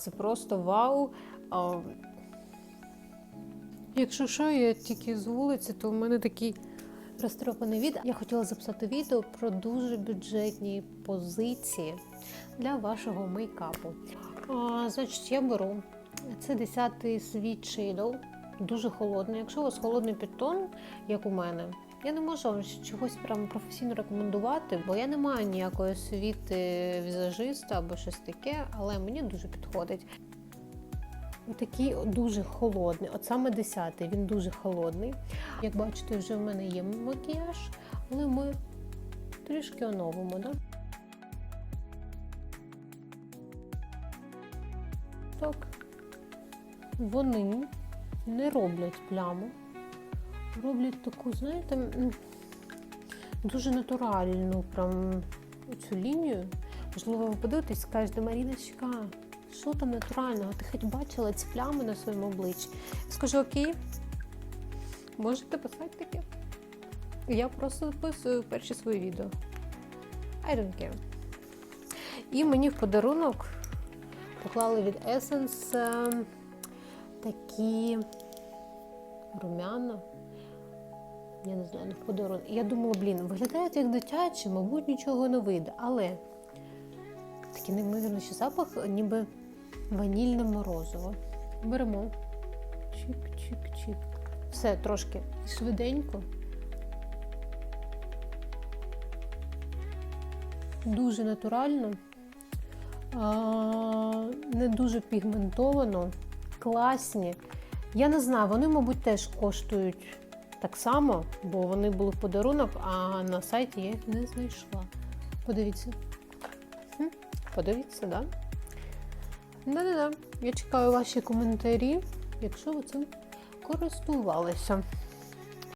Це просто вау. Якщо що, я тільки з вулиці, то в мене такий розтропаний від. Я хотіла записати відео про дуже бюджетні позиції для вашого мейкапу. А, значить, я беру це 10-й Sweet Shadow, дуже холодний. Якщо у вас холодний підтон, як у мене, я не можу вам чогось прям професійно рекомендувати, бо я не маю ніякої освіти візажиста або щось таке, але мені дуже підходить. Такий дуже холодний, от саме 10-й, він дуже холодний. Як бачите, вже в мене є макіяж, але ми трішки оновимо. Да? Так. Вони не роблять пляму, роблять таку, знаєте, дуже натуральну прям цю лінію. Можливо, ви подивитесь, скажете, Маріночка, що там натурального? Ти хоч бачила ці плями на своєму обличчі? Я скажу, окей, можете писати таке. Я просто записую перші свої відео. I don't care. І мені в подарунок поклали від Essence е, такі румяна. Я не знаю, не в подарунок. Я думала, блін, виглядають як дитячі, мабуть, нічого не вийде. Але такий неймовірний запах, ніби ванільне морозиво. Беремо. Чик-чик-чик. Все трошки швиденько. Дуже натурально, не дуже пігментовано, класні. Я не знаю, вони, мабуть, теж коштують так само, бо вони були в подарунок, а на сайті я їх не знайшла. Подивіться. Подивіться, так? Да? Да-да-да. Я чекаю ваші коментарі, якщо ви цим користувалися.